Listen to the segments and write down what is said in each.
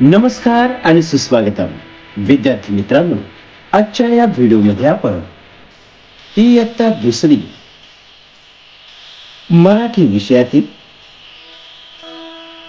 नमस्कार आणि सुस्वागतम. विद्यार्थी मित्रांनो आजच्या या व्हिडिओमध्ये आपण इयत्ता दुसरी मराठी विषयातील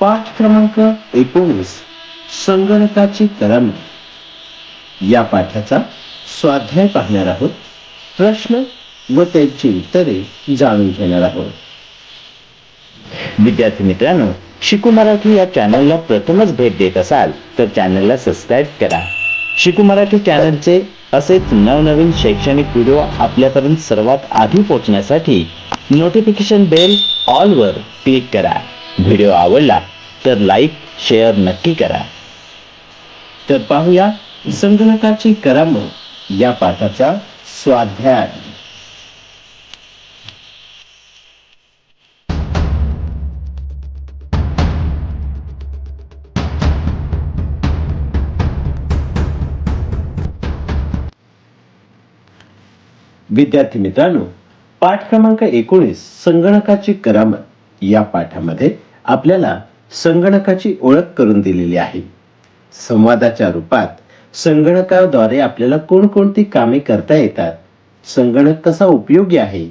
पाठ क्रमांक एकोणीस संगणकाची करामत या पाठाचा स्वाध्याय पाहणार आहोत. प्रश्न व त्यांची उत्तरे जाणून घेणार आहोत. विद्यार्थी मित्रांनो शिकू मराठी या चॅनलला प्रथमच भेट देत असाल तर चॅनलला सबस्क्राईब करा. शिकू मराठी चॅनलचे असेच नवनवीन शैक्षणिक व्हिडिओ आपल्यापर्यंत सर्वात आधी पोहोचण्यासाठी नोटिफिकेशन बेल ऑलवर क्लिक करा. व्हिडिओ आवडला तर लाईक शेअर नक्की करा. तर पाहूया संगणकाची करामत या पाठाचा स्वाध्याय. विद्यार्थी मित्रांनो पाठ क्रमांक एकोणीस संगणकाची करामत. या पाठामध्ये आपल्याला संगणकाची ओळख करून दिलेली आहे. संवादाच्या रूपात संगणकाद्वारे आपल्याला कोणकोणती कामे करता येतात संगणक कसा उपयोगी आहे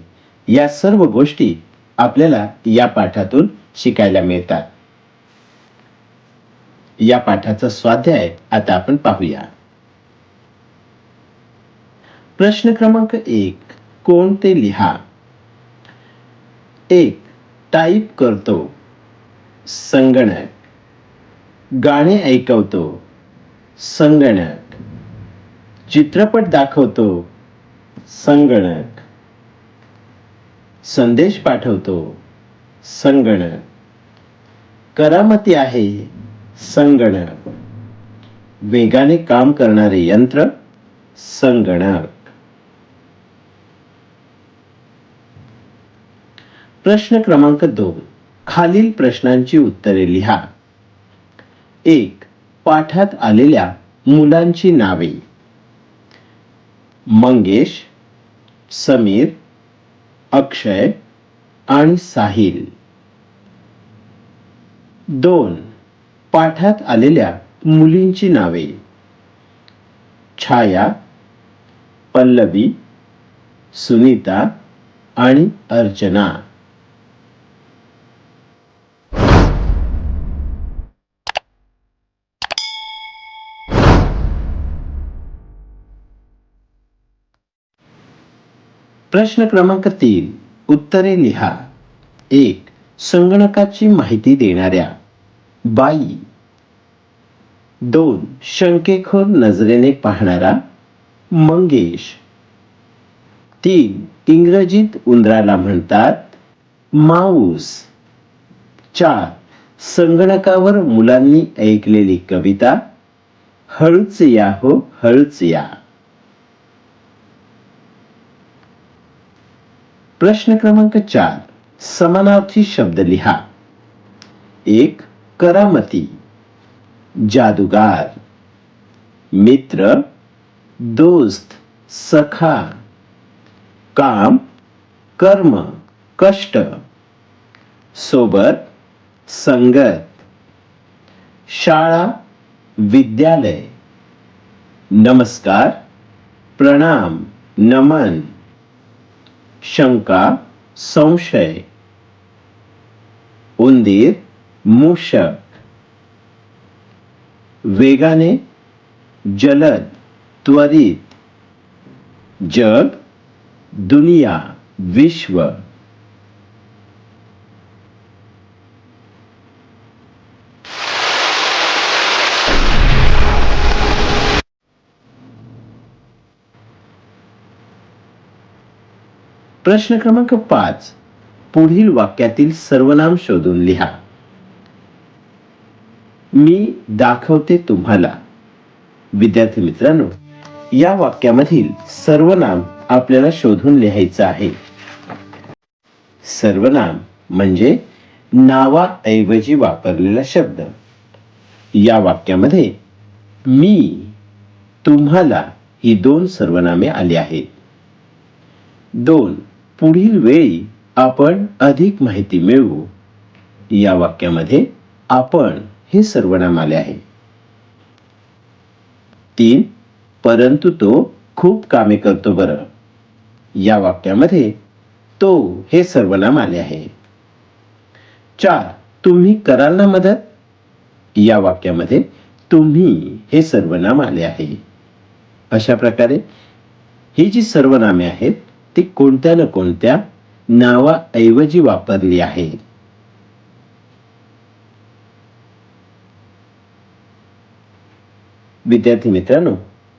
या सर्व गोष्टी आपल्याला या पाठातून शिकायला मिळतात. या पाठाचा स्वाध्याय आता आपण पाहूया. प्रश्न क्रमांक एक कोणते लिहा? एक टाईप करतो. संगणक. गाणे ऐकवतो. संगणक. चित्रपट दाखवतो. संगणक. संदेश पाठवतो. संगणक. करामती आहे. संगणक. वेगाने काम करणारे यंत्र संगणक. प्रश्न क्रमांक दोन. खालील प्रश्नांची उत्तरे लिहा. एक पाठात आलेल्या मुलांची नावे. मंगेश समीर अक्षय आणि साहिल. दोन पाठात आलेल्या मुलींची नावे. छाया पल्लवी सुनीता आणि अर्चना. प्रश्न क्रमांक तीन. उत्तरे लिहा. एक. संगणकाची माहिती देणाऱ्या. बाई. दोन. शंकेखोर नजरेने पाहणारा. मंगेश. तीन. इंग्रजीत उंदराला म्हणतात माऊस. चार. संगणकावर मुलांनी ऐकलेली कविता हळूच या हो हळूच या. प्रश्न क्रमांक चार समानार्थी शब्द लिहा. एक करामती. जादूगार. मित्र. दोस्त. सखा. काम. कर्म. कष्ट. सोबत. संगत. शाळा. विद्यालय. नमस्कार. प्रणाम. नमन. शंका संशय. उंदीर मूषक. वेगाने जलद त्वरित. जग दुनिया विश्व. प्रश्न क्रमांक पाच. पुढील वाक्यातील सर्वनाम शोधून लिहा. मी दाखवते तुम्हाला. विद्यार्थी मित्रांनो या वाक्यामधील सर्वनाम आपल्याला शोधून लिहायचं आहे. सर्वनाम म्हणजे नावाऐवजी वापरलेला शब्द. या वाक्यामध्ये मी तुम्हाला ही दोन सर्वनामे आली आहेत. दोन पुढील वेळी आपण अधिक माहिती मिळवू. या वाक्यामध्ये आपण हे सर्वनाम आले आहे. तीन परंतु तो खूप कामे करतो बरं. या वाक्यामध्ये तो हे सर्वनाम आले आहे. चार तुम्ही कराल ना मदत? या वाक्यामध्ये तुम्ही हे सर्वनाम आले आहे. अशा प्रकारे ही जी सर्वनामे आहेत ती कोणत्या न कोणत्या नावाऐवजी वापरली आहे. विद्यार्थी मित्रांनो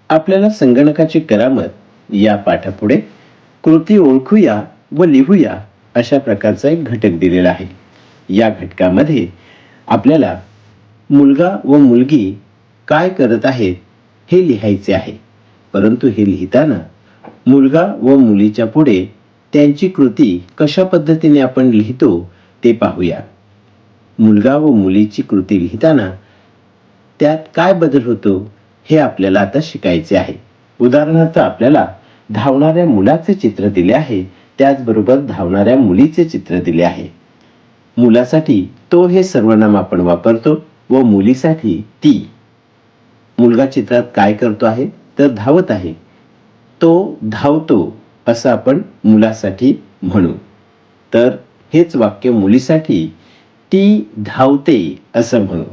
आपल्याला संगणकाची करामत या पाठापुढे कृती ओळखूया व लिहूया अशा प्रकारचा एक घटक दिलेला आहे. या घटकामध्ये आपल्याला मुलगा व मुलगी काय करत आहेत हे लिहायचे आहे. परंतु हे लिहिताना मुलगा व मुलीच्या पुढे त्यांची कृती कशा पद्धतीने आपण लिहितो ते पाहूया. मुलगा व मुलीची कृती लिहिताना त्यात काय बदल होतो हे आपल्याला आता शिकायचे आहे. उदाहरणार्थ आपल्याला धावणाऱ्या मुलाचे चित्र दिले आहे त्याचबरोबर धावणाऱ्या मुलीचे चित्र दिले आहे. मुलासाठी तो हे सर्वनाम आपण वापरतो व मुलीसाठी ती. मुलगा चित्रात काय करतो आहे? तर धावत आहे. तो धावतो असं आपण मुलासाठी म्हणू. तर हेच वाक्य मुलीसाठी ती धावते असं म्हणू.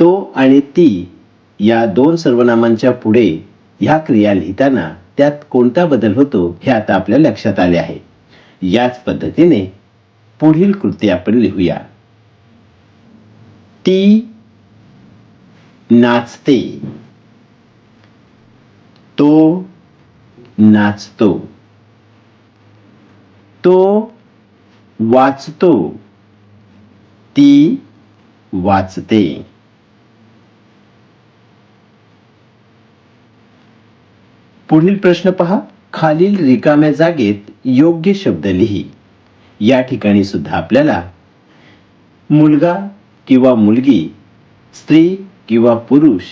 तो आणि ती या दोन सर्वनामांच्या पुढे ह्या क्रिया लिहिताना त्यात कोणता बदल होतो हे आता आपल्या लक्षात आले आहे. याच पद्धतीने पुढील कृती आपण लिहूया. ती नाचते. तो नाचतो. तो वाचतो. ती वाचते. पुढील प्रश्न पहा. खालील रिकाम्या जागेत योग्य शब्द लिही. या ठिकाणी सुद्धा आपल्याला मुलगा किंवा मुलगी स्त्री किंवा पुरुष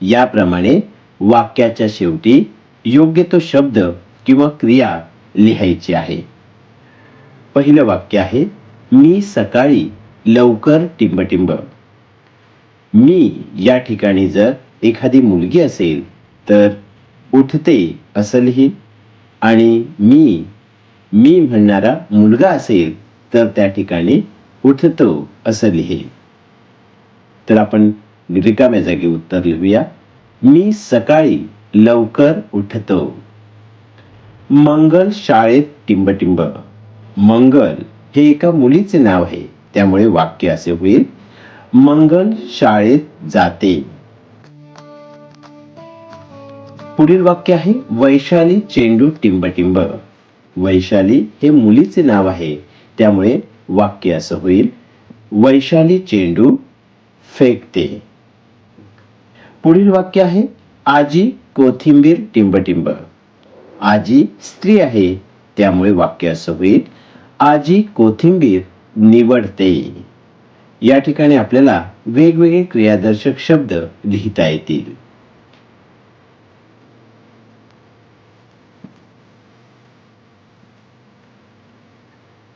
याप्रमाणे वाक्याच्या शेवटी योग्य तो शब्द किंवा क्रिया लिहायची आहे. पहिलं वाक्य आहे मी सकाळी लवकर टिंबटिंब. मी या ठिकाणी जर एखादी मुलगी असेल तर उठते असं लिहीन. आणि मी मी म्हणणारा मुलगा असेल तर त्या ठिकाणी उठतो असं लिहीन. तर आपण रिकाम्या जागी उत्तर लिहूया. मी सकाळी लवकर उठतो. मंगल शाळेत टिंबटिंब. मंगल हे एका मुलीचे नाव आहे. त्यामुळे वाक्य असे होईल. मंगल शाळेत जाते. पुढील वाक्य आहे वैशाली चेंडू टिंबटिंब. वैशाली हे मुलीचे नाव आहे. त्यामुळे वाक्य असं होईल. वैशाली चेंडू फेकते. पुढील वाक्य आहे आजी कोथिंबीर टिंबटिंब. आजी स्त्री आहे त्यामुळे वाक्य असं होईल आजी कोथिंबीर निवडते. या ठिकाणी आपल्याला वेगवेगळे क्रियादर्शक शब्द लिहिता येतील.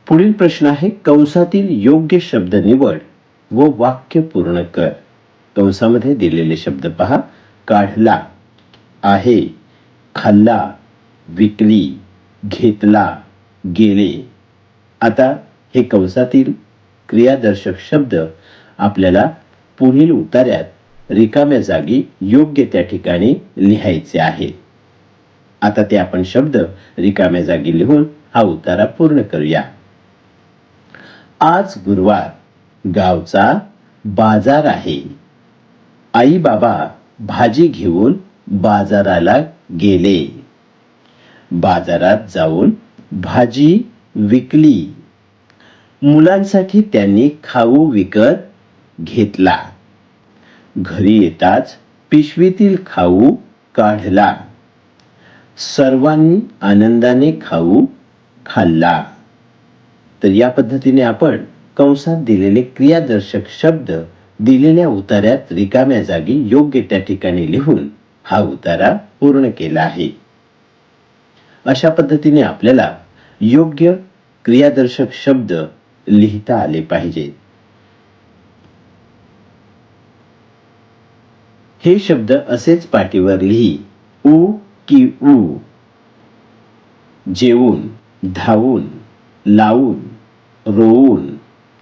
पुढील प्रश्न आहे कंसातील योग्य शब्द निवड व वाक्य पूर्ण कर. कंसामध्ये दिलेले शब्द पहा. काढला आहे खाल्ला विकली घेतला गेले. आता हे कंसातील क्रियादर्शक शब्द आपल्याला पुढील उतार्यात रिकाम्या जागी योग्य त्या ठिकाणी लिहायचे आहेत आता ते आपण शब्द रिकाम्या जागी लिहून हा उतारा पूर्ण करूया. आज गुरुवार गावचा बाजार आहे. आई बाबा भाजी घेऊन बाजाराला गेले. बाजारात जाऊन भाजी विकली. मुलांसाठी त्यांनी खाऊ विकत घेतला. घरी येताच पिशवीतील खाऊ काढला. सर्वांनी आनंदाने खाऊ खाल्ला. तर या पद्धतीने आपण कंसात दिलेले क्रियादर्शक शब्द दिलेल्या उतार्यात रिकाम्या जागी योग्य त्या ठिकाणी लिहून हा उतारा पूर्ण केला आहे. अशा पद्धतीने आपल्याला योग्य क्रियादर्शक शब्द लिहिता आले पाहिजेत हे शब्द असेच पाठीवर लिही उ की उ. जेवून धावून लावून रोवून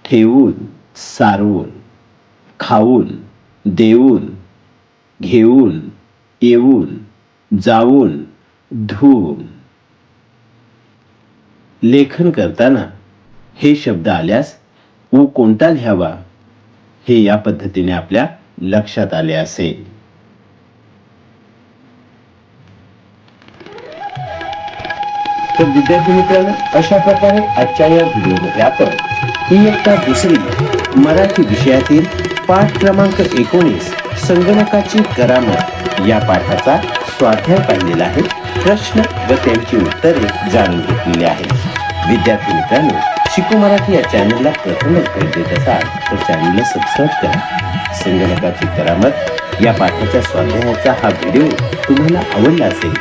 ठेवून सारवून. खाऊन देऊन घेऊन येऊन जाऊन धुवून लेखन करताना हे शब्द आल्यास ऊ कोणता लिहावा हे या पद्धतीने आपल्या लक्षात आले असेल तर विद्यार्थी मित्रांनो अशा प्रकारे आजच्या या व्हिडिओमध्ये आपण ही एकदा दुसरी मराठी विषयातील पाठ क्रमांक एकोणीस संगणकाची करामत या पाठाचा स्वाध्याय पाहिलेला आहे. प्रश्न व त्यांची उत्तरे जाणून घेतलेली आहेत. विद्यार्थी मित्रांनो शिकू मराठी या चॅनलला प्रथमच भेट देत असाल तर चॅनलला सबस्क्राईब करा. संगणकाची करामत या पाठाच्या स्वाध्यायाचा हा व्हिडिओ तुम्हाला आवडला असेल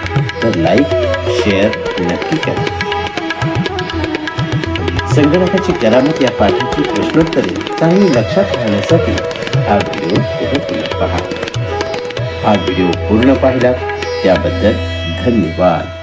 तर लाईक शेअर नक्की करा. संगणकाची करामत या पाठाची प्रश्नोत्तरे चांगली लक्षात राहण्यासाठी हा व्हिडिओ पुढे पहा. हा व्हिडिओ पूर्ण पाहिला त्याबद्दल धन्यवाद.